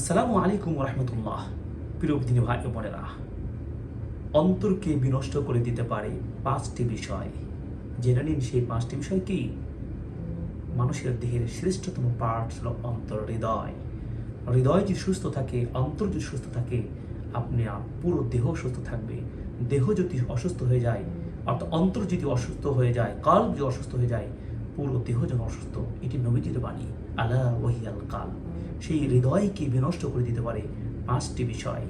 আসসালামু আলাইকুম রহমতুল্লাহ প্রিয় দিনী ভাই বোনেরা, অন্তরকে বিনষ্ট করে দিতে পারে পাঁচটি বিষয়। জেনে নিন সেই পাঁচটি বিষয় কি? মানুষের দেহের শ্রেষ্ঠতম পার্ট হল অন্তর হৃদয়। হৃদয় যদি সুস্থ থাকে, অন্তর যদি সুস্থ থাকে, আপনি পুরো দেহ সুস্থ থাকবে। দেহ যদি অসুস্থ হয়ে যায়, অর্থাৎ অন্তর যদি অসুস্থ হয়ে যায়, কাল যদি অসুস্থ হয়ে যায়, পুরো দেহ যেন অসুস্থ, এটি নবীজির বাণী। আলা ওহিয়াল কাল সেই হৃদয়কে বিনষ্ট করে দিতে পারে পাঁচটি বিষয়।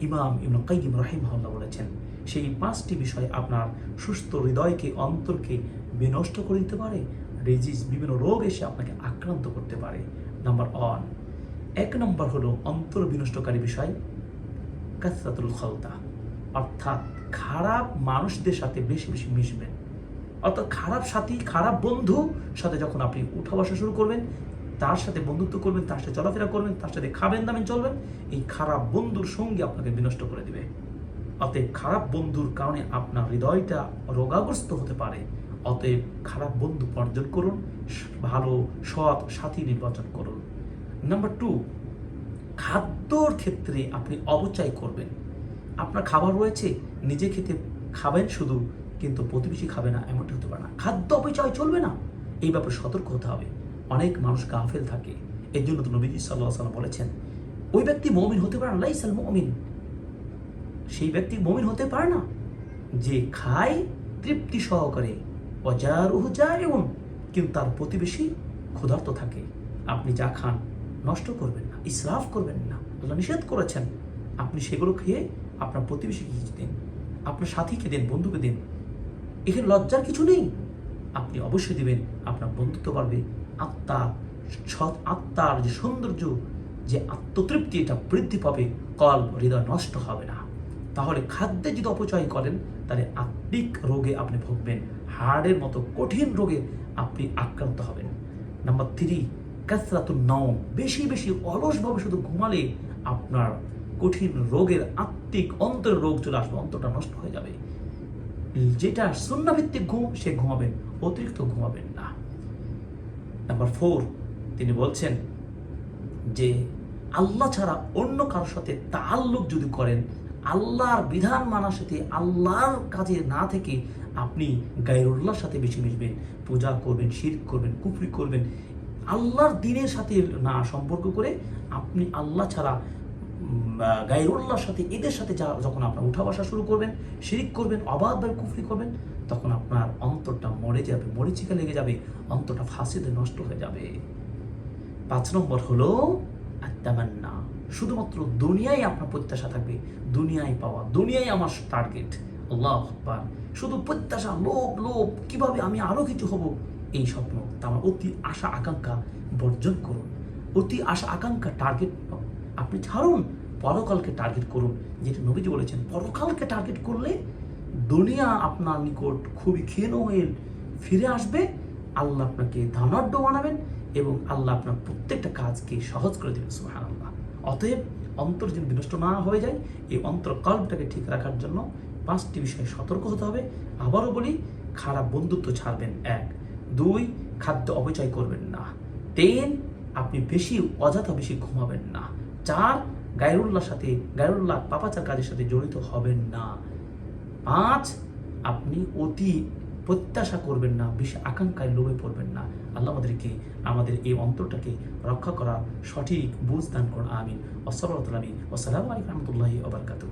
ইমাম ইবন কাইম রাহিমহল্লা বলেছেন, সেই পাঁচটি বিষয় আপনার সুস্থ হৃদয়কে, অন্তরকে বিনষ্ট করে দিতে পারে ডিজিজ বিভিন্ন রোগ এসে আপনাকে আক্রান্ত করতে পারে। নাম্বার ওয়ান এক নম্বর হলো অন্তর বিনষ্টকারী বিষয়, কাসরাতুল খলতা, অর্থাৎ খারাপ মানুষদের সাথে বেশি বেশি মিশবেন। অর্থাৎ খারাপ সাথী, খারাপ বন্ধু সাথে যখন আপনি উঠা বসা শুরু করবেন তার সাথে বন্ধুত্ব করবেন, তার সাথে চলাফেরা করবেন, তার সাথে খাবেন দামেন চলবেন, এই খারাপ বন্ধুর সঙ্গে আপনাকে বিনষ্ট করে দিবে। অতএব খারাপ বন্ধুর কারণে আপনার হৃদয়টা রোগাগ্রস্ত হতে পারে। অতএব খারাপ বন্ধু বর্জন করুন, ভালো, সৎ সাথী নির্বাচন করুন। নাম্বার টু খাদ্যর ক্ষেত্রে আপনি অবচয় করবেন। আপনার খাবার রয়েছে, নিজে খেতে খাবেন শুধু, কিন্তু প্রতিবেশী খাবে না, এমনটা হতে পারে না। খাদ্য অপচয় চলবে না, এই ব্যাপারে সতর্ক হতে হবে। অনেক মানুষ গাফেল থাকে। এর জন্য তো নবীজি সাল্লাহ সাল্লাম বলেছেন, ওই ব্যক্তি মমিন হতে পারে না, লাইসাল মমিন। সেই ব্যক্তি মমিন হতে পারে না, যে খায় তৃপ্তি সহকারে অজার উহজারেউন কিন্তু তার প্রতিবেশী ক্ষুধার্ত থাকে। আপনি যা খান নষ্ট করবেন না, ইসরাফ করবেন না, আল্লাহ নিষেধ করেছেন। আপনি সেগুলো খেয়ে আপনার প্রতিবেশীকে দিন, আপনার সাথীকে দিন, বন্ধুকে দিন। এখানে লজ্জার কিছু নেই। আপনি অবশ্যই দিবেন, আপনার বন্ধুত্ব বাড়বে। আত্মা, সৎ আত্মার যে সৌন্দর্য, যে আত্মতৃপ্তি, এটা বৃদ্ধি পাবে, কল হৃদয় নষ্ট হবে না। তাহলে খাদ্যে যদি অপচয় করেন, তাহলে আত্মিক রোগে আপনি ভুগবেন। হাড়ের মতো কঠিন রোগে আপনি আক্রান্ত হবেন। নাম্বার থ্রি কাসরাতুন নও বেশি বেশি অলসভাবে শুধু ঘুমালে আপনার কঠিন রোগের আত্মিক অন্তরের রোগ চলে আসবে, অন্তরটা নষ্ট হয়ে যাবে। যেটা শূন্যভিত্তিক ঘুম, সে ঘুমাবেন অতিরিক্ত ঘুমাবেন না। নাম্বার ফোর তিনি বলছেন যে আল্লাহ ছাড়া অন্য কারোর সাথে তাল্লুক যদি করেন, আল্লাহর বিধান মানার সাথে আল্লাহর কাজে না থেকে আপনি গায়রুল্লাহর সাথে বেশি মিশবেন, পূজা করবেন শির করবেন, কুফরি করবেন। আল্লাহর দিনের সাথে না সম্পর্ক করে আপনি আল্লাহ ছাড়া গায়রুল্লাহর সাথে, এদের সাথে যা যখন আপনার উঠা বসা শুরু করবেন, শিরিক করবেন অবাধভাবে কুফরি করবেন, তখন আপনার অন্তরটা মরে যাবে, মরিচিকা লেগে যাবে, অন্তরটা ফাঁসিতে নষ্ট হয়ে যাবে। পাঁচ নম্বর হলো আত্মামান্না শুধুমাত্র দুনিয়ায় আপনার প্রত্যাশা থাকবে, দুনিয়ায় পাওয়া, দুনিয়ায় আমার টার্গেট আল্লাহ আকবার। শুধু প্রত্যাশা, লোভ লোভ, কীভাবে আমি আরও কিছু হব? এই স্বপ্ন। তার অতি আশা আকাঙ্ক্ষা বর্জন করুন। অতি আশা আকাঙ্ক্ষা টার্গেট আপনি ছাড়ুন, পরকালকে টার্গেট করুন। যেটা নবীজি বলেছেন, পরকালকে টার্গেট করলে দুনিয়া আপনার নিকট খুবই ক্ষীণ হয়ে ফিরে আসবে। আল্লাহ আপনাকে ধনাঢ্য বানাবেন এবং আল্লাহ আপনার প্রত্যেকটা কাজকে সহজ করে দেবেন সুহান আল্লাহ অতএব অন্তর যেন বিনষ্ট না হয়ে যায়, এই অন্তর কল্পটাকে ঠিক রাখার জন্য পাঁচটি বিষয়ে সতর্ক হতে হবে। আবারও বলি, খারাপ বন্ধুত্ব ছাড়বেন, এক। দুই, খাদ্য অপচয় করবেন না। তিন, আপনি বেশি অযথা বেশি ঘুমাবেন না। চার গায়রুল্লাহর সাথে, গায়রুল্লাহ পাপাচার কাজের সাথে জড়িত হবেন না। পাঁচ, আপনি অতি প্রত্যাশা করবেন না বেশি আকাঙ্ক্ষায় লোভে পড়বেন না। আল্লাহ আমাদেরকে, আমাদের এই অন্তরটাকে রক্ষা করা সঠিক বুঝ দান করুন, আমিন। ওসলাম আলাইকুম রহমতুল্লাহি ওবরকাতুহ